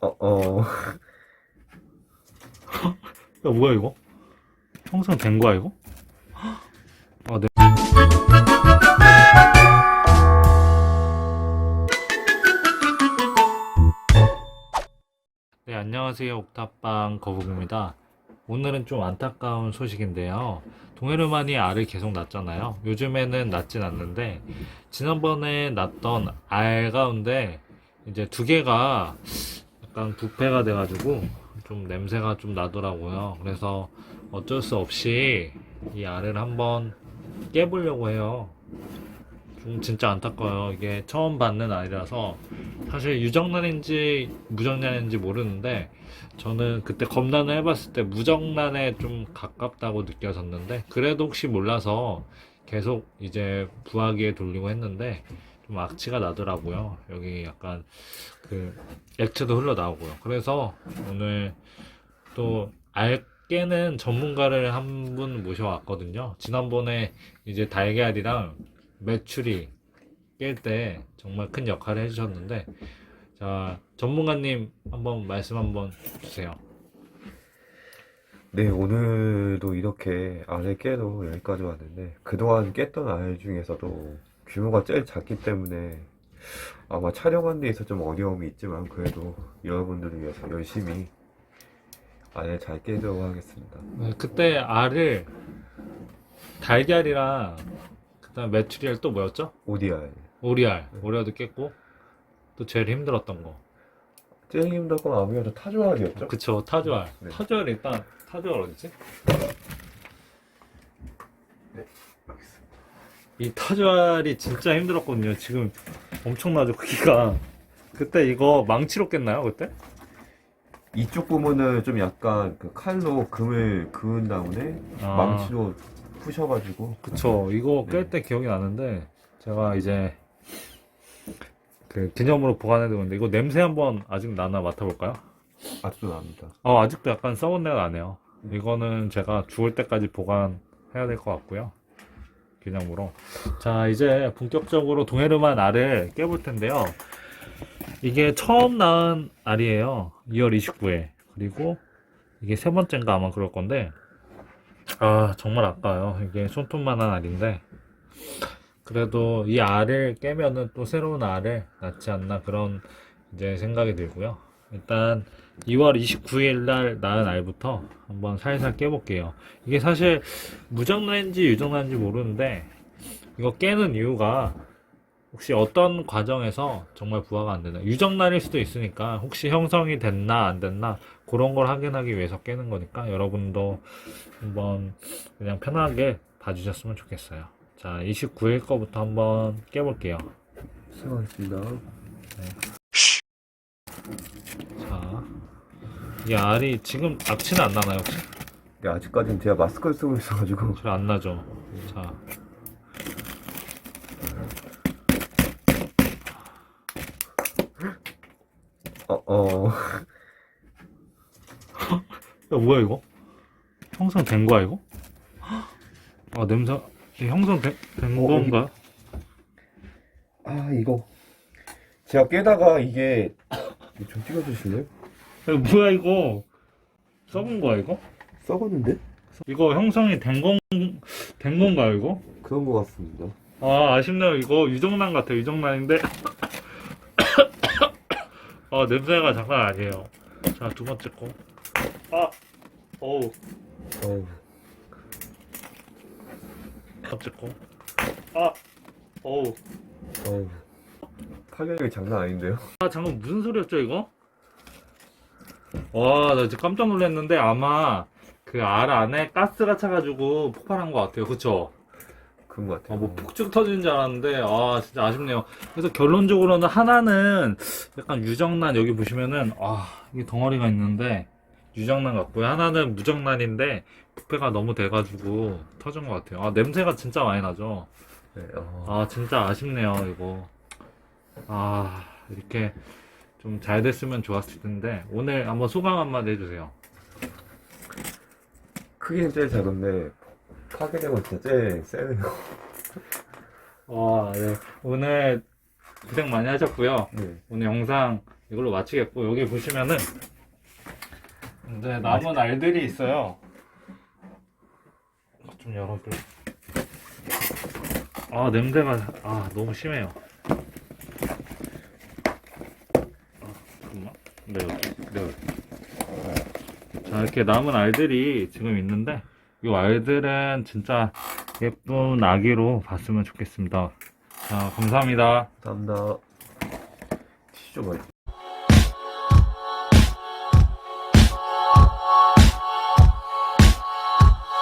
어, 어. 야, 뭐야, 이거? 형성된 거야, 이거? 아, 네. 네, 안녕하세요. 옥탑방 거북입니다. 오늘은 좀 안타까운 소식인데요. 동해르만이 알을 계속 낳잖아요. 요즘에는 낳진 않는데, 지난번에 낳던 알 가운데 이제 두 개가 약간 부패가 돼가지고 좀 냄새가 좀 나더라고요. 그래서 어쩔 수 없이 이 알을 한번 깨보려고 해요. 좀 진짜 안타까워요. 이게 처음 받는 알이라서 사실 유정란인지 무정란인지 모르는데 저는 그때 검란을 해봤을 때 무정란에 좀 가깝다고 느껴졌는데 그래도 혹시 몰라서 계속 이제 부화기에 돌리고 했는데 좀 악취가 나더라고요. 여기 약간 그 액체도 흘러나오고요. 그래서 오늘 또 알깨는 전문가를 한 분 모셔왔거든요. 지난번에 이제 달걀이랑 메추리 깰 때 정말 큰 역할을 해주셨는데 자 전문가님 한번 말씀 한번 주세요. 네, 오늘도 이렇게 알을 깨도 여기까지 왔는데, 그동안 깼던 알 중에서도 규모가 제일 작기 때문에 아마 촬영하는 데 있어 좀 어려움이 있지만, 그래도 여러분들을 위해서 열심히 알을 잘 깨도록 하겠습니다. 네, 그때 알을 달걀이랑 그다음 메추리알 또 뭐였죠? 오디알. 오리알 오리알도 깼고 또 제일 힘들었던 거 제일 힘든 건 아무래도 타조알이었죠? 그쵸 타조알 네. 타조알 일단 타조알 어디지? 네, 여기 있습니다. 이 타조알이 진짜 힘들었거든요 지금 엄청나죠 크기가 그때 이거 망치로 깼나요 그때? 이쪽 부분은 좀 약간 그 칼로 금을 그은 다음에 아. 망치로 푸셔가지고 그쵸 이거 네. 깰때 기억이 나는데 제가 이제 그 기념으로 보관해두고 있는데 이거 냄새 한번 아직 나나 맡아볼까요? 아직도 납니다. 어 아직도 약간 썩은 내가 나네요 이거는 제가 죽을 때까지 보관해야 될 것 같고요 기념으로. 자 이제 본격적으로 동해르만 알을 깨볼 텐데요. 이게 처음 낳은 알이에요. 2월 29일 그리고 이게 세 번째인가 아마 그럴 건데. 아 정말 아까워요. 이게 손톱만한 알인데. 그래도 이 알을 깨면은 또 새로운 알을 낳지 않나 그런 이제 생각이 들고요. 일단 2월 29일 날 낳은 알부터 한번 살살 깨볼게요. 이게 사실 무정란인지 유정란인지 모르는데 이거 깨는 이유가 혹시 어떤 과정에서 정말 부화가 안 되나 유정란일 수도 있으니까 혹시 형성이 됐나 안 됐나 그런 걸 확인하기 위해서 깨는 거니까 여러분도 한번 그냥 편하게 봐주셨으면 좋겠어요. 자 29일 거부터 한번 깨볼게요. 수고하셨습니다. 자 이 알이 지금 악취는 안 나나요 혹시? 네, 아직까지는 제가 마스크를 쓰고 있어가지고 잘 안 나죠 자 어, 어. 야, 뭐야, 이거? 형성된 거야, 이거? 아, 냄새, 이게 형성된 된 어, 건가? 아 이거 제가 깨다가 이게 좀 찍어주실래요? 야, 뭐야, 이거? 썩은 거야, 이거? 썩었는데? 이거 형성이 된 건, 된 건가요, 이거? 그런 것 같습니다. 아, 아쉽네요. 이거 유정란 같아, 유정란인데. 아, 냄새가 장난 아니에요. 자, 두 번째 거. 아, 어우, 어우, 첫 번째 거. 아, 어우. 어우. 파괴력이 장난 아닌데요? 아, 잠깐 무슨 소리였죠, 이거? 와, 나 진짜 깜짝 놀랐는데 아마 그 알 안에 가스가 차가지고 폭발한 것 같아요. 그쵸? 그런 것 아, 같아요. 뭐 폭죽 터지는 줄 알았는데, 아, 진짜 아쉽네요. 그래서 결론적으로는 하나는 약간 유정란, 여기 보시면은, 아, 이게 덩어리가 있는데, 유정란 같고요. 하나는 무정란인데, 부패가 너무 돼가지고 터진 것 같아요. 아, 냄새가 진짜 많이 나죠? 네, 어. 아, 진짜 아쉽네요, 이거. 아, 이렇게 좀 잘 됐으면 좋았을 텐데, 오늘 한번 소감 한마디 해주세요. 크기는 제일 작은데 파괴력은 진짜 제일 세네요. 와, 네. 오늘 고생 많이 하셨고요. 네. 오늘 영상 이걸로 마치겠고 여기 보시면은 이제 남은 알들이 있어요. 좀 열어볼래? 아 냄새가 아 너무 심해요. 아, 여기. 자 이렇게 남은 알들이 지금 있는데 이 알들은 진짜 예쁜 아기로 봤으면 좋겠습니다. 자 감사합니다. 감사합니다. 티슈 좀